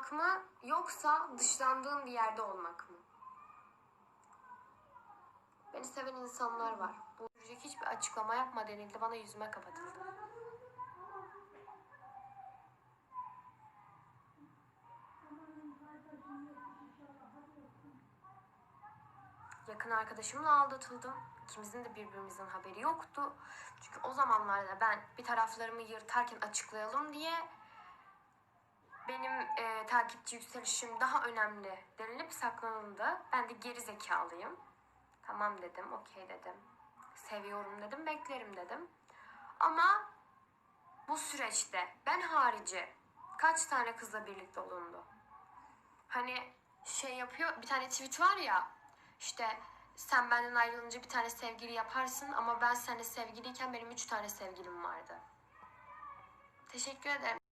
olmak mı yoksa dışlandığın bir yerde olmak mı? Beni seven insanlar var. Bu hiçbir açıklama yapma denildi. Bana yüzüme kapatıldı. Yakın arkadaşımla aldatıldım. İkimizin de birbirimizin haberi yoktu. Çünkü o zamanlarda ben bir taraflarımı yırtarken açıklayalım diye takipçi yükselişim daha önemli denilip saklanıldı. Ben de geri zekalıyım. Tamam dedim, okey dedim. Seviyorum dedim, beklerim dedim. Ama bu süreçte ben harici kaç tane kızla birlikte olundu? Hani şey yapıyor, bir tane tweet var ya işte sen benden ayrılınca bir tane sevgili yaparsın ama ben seninle sevgiliyken benim üç tane sevgilim vardı. Teşekkür ederim.